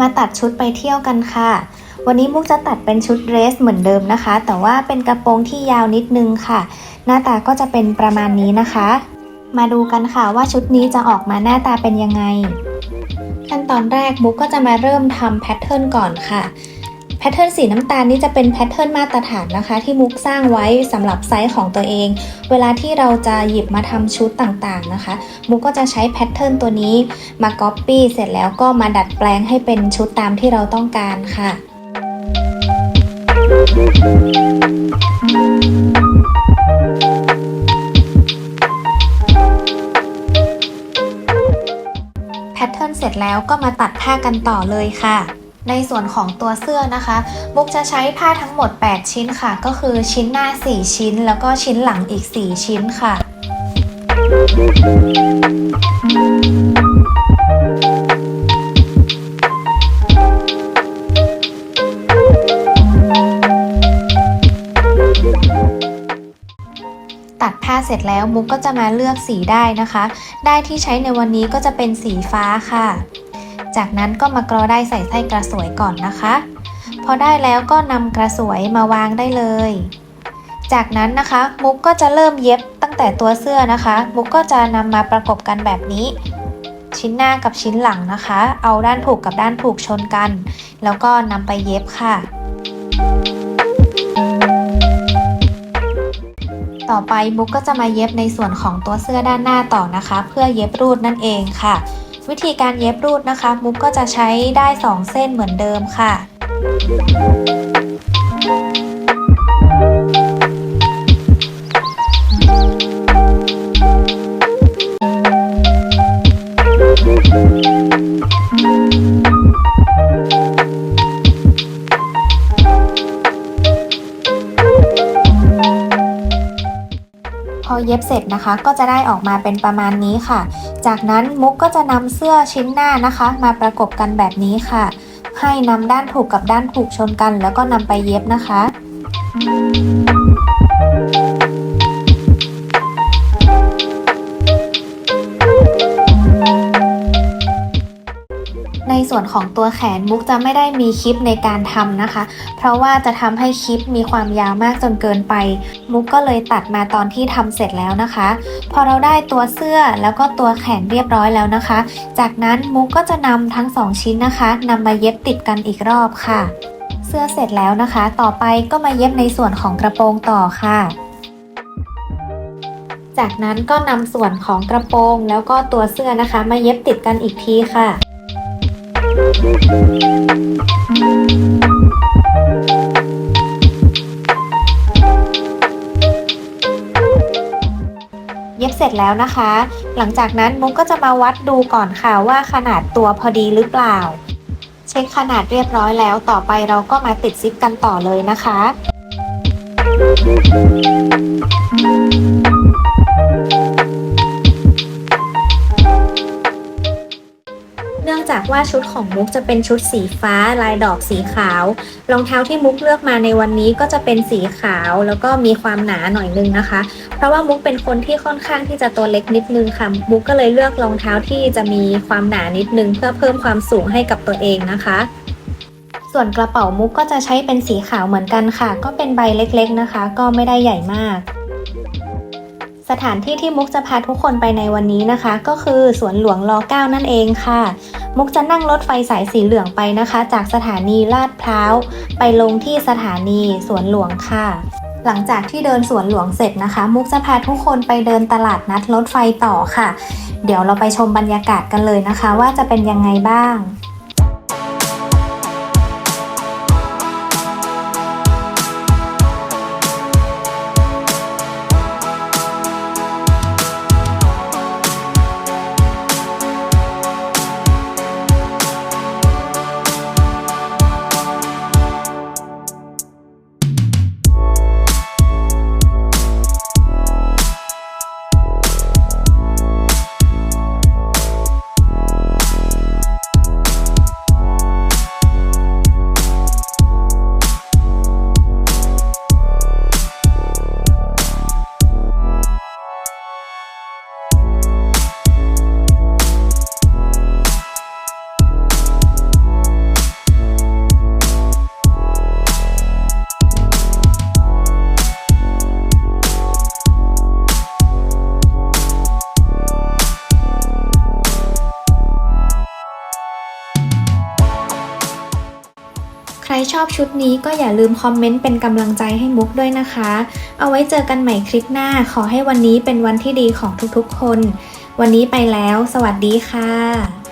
มาตัดชุดไปเที่ยวกันค่ะ วันนี้มุกจะตัดเป็นชุดเดรสเหมือนเดิมนะคะ แต่ว่าเป็นกระโปรงที่ยาวนิดนึงค่ะ หน้าตาก็จะเป็นประมาณนี้นะคะ มาดูกันค่ะว่าชุดนี้จะออกมาหน้าตาเป็นยังไงขั้นตอนแรกมุกก็จะมาเริ่มทำแพทเทิร์นก่อนค่ะ พทเทิร์นสีน้ำตาลนี้จะเป็นแพทเทิร์นมาตรฐานนะคะ ที่มุกสร้างไว้สำหรับไซส์ของตัวเอง เวลาที่เราจะหยิบมาทำชุดต่างๆนะคะ มุกก็จะใช้แพทเทิร์นตัวนี้มาก๊อปปี้เสร็จแล้วก็มาดัดแปลงให้เป็นชุดตามที่เราต้องการค่ะ แพทเทิร์นเสร็จแล้วก็มาตัดผ้ากันต่อเลยค่ะ ในส่วนของตัวเสื้อนะคะมุกจะใช้ผ้าทั้งหมด 8 ชิ้นค่ะ ก็คือชิ้นหน้า 4 ชิ้น แล้วก็ชิ้นหลังอีก 4 ชิ้นค่ะตัดผ้าเสร็จแล้วมุกก็จะมาเลือกสีได้นะคะ ได้ที่ใช้ในวันนี้ก็จะเป็นสีฟ้าค่ะ จากนั้นก็มากรอได้ใส่ไส้กระสวยก่อนนะคะ พอได้แล้วก็นำกระสวยมาวางได้เลย จากนั้นนะคะ มุกก็จะเริ่มเย็บตั้งแต่ตัวเสื้อนะคะ มุกก็จะนำมาประกบกันแบบนี้ ชิ้นหน้ากับชิ้นหลังนะคะ เอาด้านถูกกับด้านถูกชนกัน แล้วก็นำไปเย็บค่ะต่อไปมุกก็จะมาเย็บในส่วนของตัวเสื้อด้านหน้าต่อนะคะ เพื่อเย็บรูดนั่นเองค่ะ วิธีการเย็บรูดนะคะมุกก็จะใช้ได้ 2 เส้นเหมือนเดิมค่ะพอเย็บเสร็จนะคะก็จะได้ออกมาเป็นประมาณนี้ค่ะ จากนั้นมุกก็จะนำเสื้อชิ้นหน้านะคะ มาประกบกันแบบนี้ค่ะ ให้นำด้านถูกกับด้านถูกชนกัน แล้วก็นำไปเย็บนะคะ ในส่วนของตัวแขนมุกจะไม่ได้มีคลิปในการทำนะคะ เพราะว่าจะทำให้คลิปมีความยาวมากจนเกินไป มุกก็เลยตัดมาตอนที่ทำเสร็จแล้วนะคะ พอเราได้ตัวเสื้อแล้วก็ตัวแขนเรียบร้อยแล้วนะคะ จากนั้นมุกก็จะนำทั้งสองชิ้นนะคะนำมาเย็บติดกันอีกรอบค่ะ เสื้อเสร็จแล้วนะคะ ต่อไปก็มาเย็บในส่วนของกระโปรงต่อค่ะจากนั้นก็นำส่วนของกระโปรงแล้วก็ตัวเสื้อนะคะ มาเย็บติดกันอีกทีค่ะ เย็บเสร็จแล้วนะคะ หลังจากนั้นมุกก็จะมาวัดดูก่อนค่ะว่าขนาดตัวพอดีหรือเปล่า เช็คขนาดเรียบร้อยแล้วต่อไปเราก็มาติดซิปกันต่อเลยนะคะ จากว่าชุดของมุกจะเป็นชุดสีฟ้าลายดอกสีขาว รองเท้าที่มุกเลือกมาในวันนี้ก็จะเป็นสีขาว แล้วก็มีความหนาหน่อยนึงนะคะ เพราะว่ามุกเป็นคนที่ค่อนข้างที่จะตัวเล็กนิดนึงค่ะ มุกก็เลยเลือกรองเท้าที่จะมีความหนานิดนึง เพื่อเพิ่มความสูงให้กับตัวเองนะคะส่วนกระเป๋ามุกก็จะใช้เป็นสีขาวเหมือนกันค่ะ ก็เป็นใบเล็กๆนะคะ ก็ไม่ได้ใหญ่มาก สถานที่ที่มุกจะพาทุกคนไปในวันนี้นะคะ ก็คือสวนหลวงรอ9นั่นเองค่ะ มุกจะนั่งรถไฟสายสีเหลืองไปนะคะ จากสถานีลาดพร้าว ไปลงที่สถานีสวนหลวงค่ะ หลังจากที่เดินสวนหลวงเสร็จนะคะ มุกจะพาทุกคนไปเดินตลาดนัดรถไฟต่อค่ะ เดี๋ยวเราไปชมบรรยากาศกันเลยนะคะ ว่าจะเป็นยังไงบ้าง ใครชอบชุดนี้ก็อย่าลืมคอมเมนต์เป็นกำลังใจให้มุกด้วยนะคะ เอาไว้เจอกันใหม่คลิปหน้า ขอให้วันนี้เป็นวันที่ดีของทุกๆคน วันนี้ไปแล้ว สวัสดีค่ะ